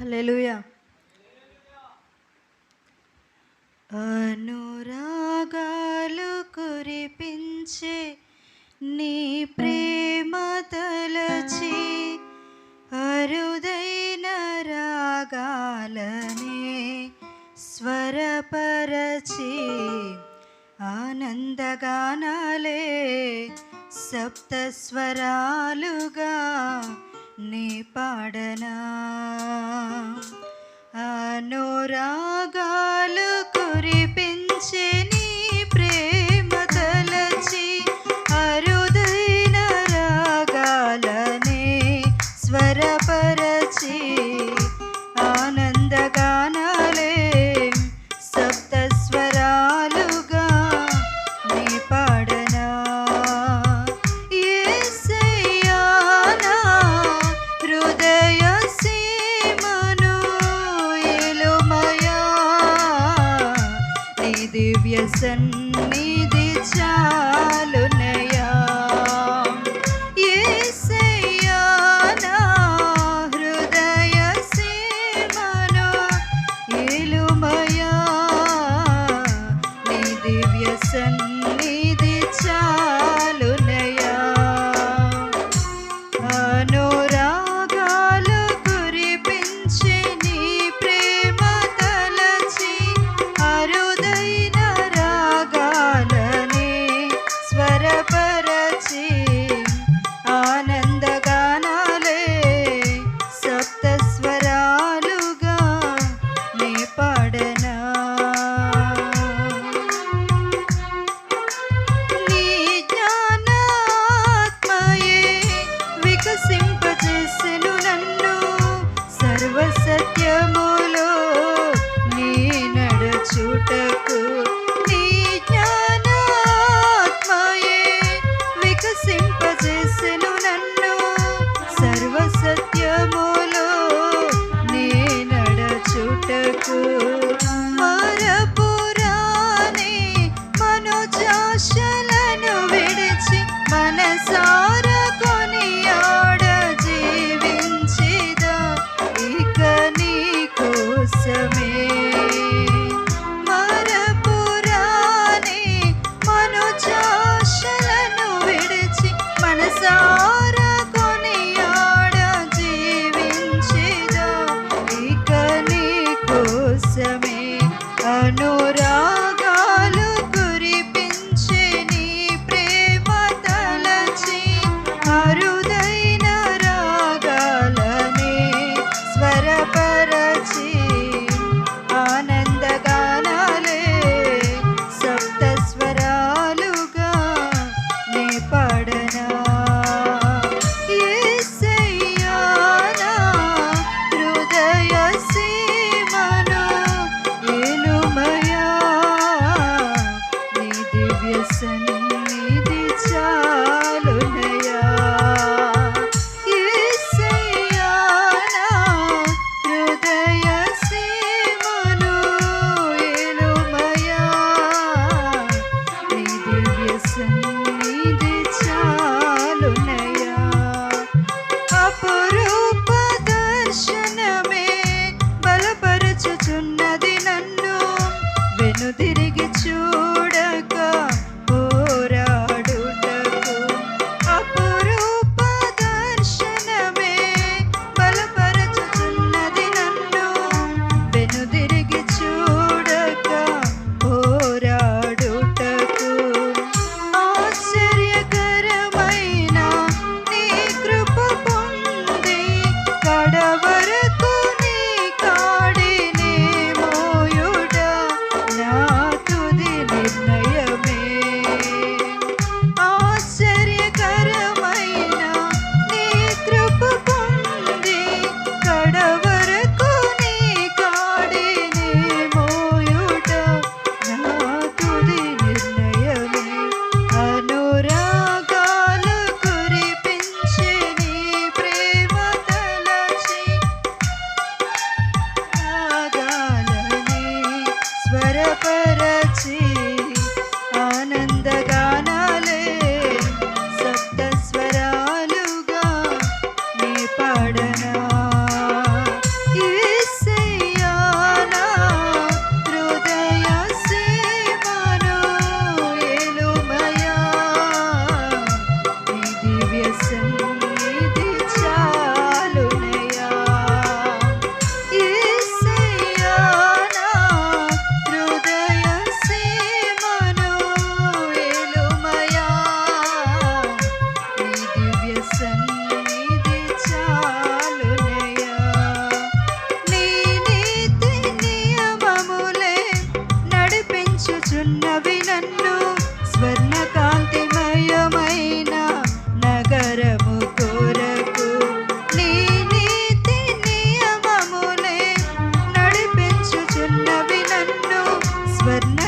హల్లెలూయా. అనురాగాలు కురిపించే నీ ప్రేమ తలచి అరుదైన రాగాలనే స్వరపరచి ఆనందగానాలే సప్త స్వరాలుగా నీ పాడనా. అనురాగాలు కురిపించే నీ ప్రేమ తలచి అరుదైన రాగాలనే స్వరపర அரசன் చేసెను నన్ను సర్వసత్యములో నీ నడచుటకు చేయుచున్నవి నన్ను స్వర్ణకాంతిమయమైన నగరము కొరకు. నీ నీతి నియమములే నడిపించుచున్నవి నన్ను స్వర్ణ